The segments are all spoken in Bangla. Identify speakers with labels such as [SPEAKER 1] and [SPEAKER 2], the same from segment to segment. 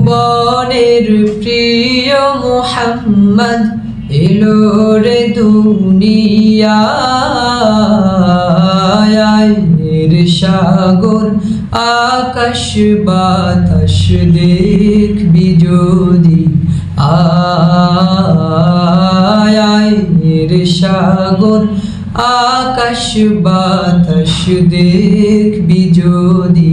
[SPEAKER 1] ভুবনের প্রিয় মোহাম্মদ এলো রে দুনিয়ার সাগর, আকাশ, বাতাস দেখবি যদি আয়ের সাগর, আকাশ, বাতাস দেখবি যদি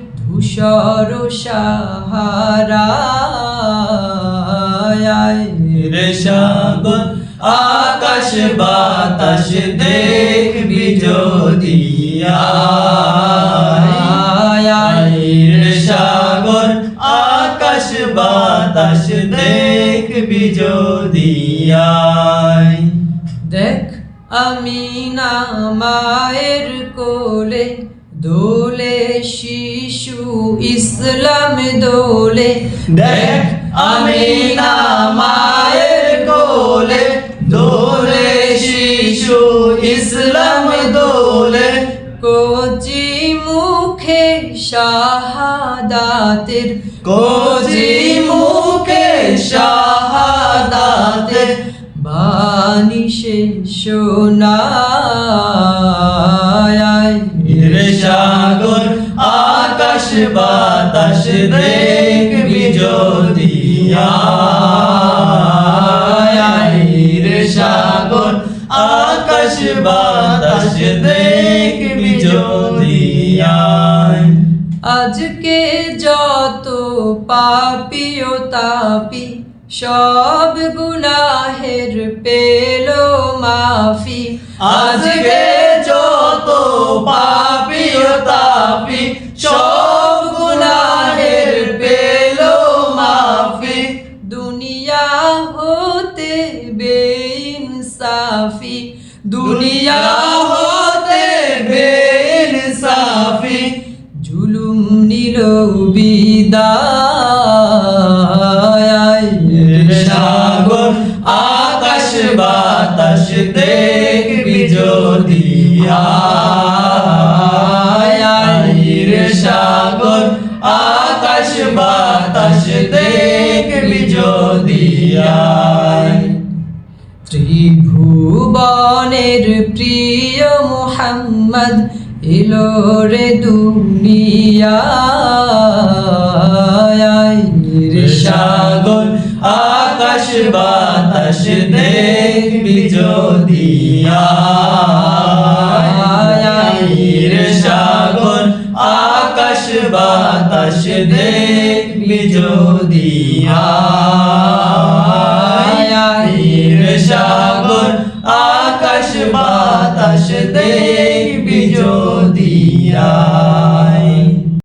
[SPEAKER 2] আকাশ বাতাস দেখবি যদি সাগর, আকাশ বাতাস দেখবি যদি
[SPEAKER 1] দেখ আমি না মায়ের কোলে, দোলে শিশু ইসলাম দোলে।
[SPEAKER 2] দেখ আমি মায়ের কোলে দোলে শিশু ইসলাম দোলে।
[SPEAKER 1] কচি মুখে শাহাদাতের
[SPEAKER 2] কোজি মুখে শাহাদাতে
[SPEAKER 1] বাণী সে শোনায়।
[SPEAKER 2] বাতাস দেখবি যদি রে সাগর আকাশ বাতাস দেখবি যদি
[SPEAKER 1] আজকে যত পাপি ও তাপি সব গুনাহের পেল মাফি।
[SPEAKER 2] আজকে যত পাপি ও তাপি সব
[SPEAKER 1] দুনিয়া হতে
[SPEAKER 2] বেনসাফি
[SPEAKER 1] জুলুম নিল বিদায়।
[SPEAKER 2] সাগর আকাশ বাতাস দেখবি যদি আয়
[SPEAKER 1] ত্রিভুবনের প্রিয় মোহাম্মদ এলো রে দুনিয়ায়।
[SPEAKER 2] সাগর আকাশ বাতাস দেখবি যদি সাগর আকাশ বাতাস পানির সাগর আকাশ বাতাস দেখবি যদি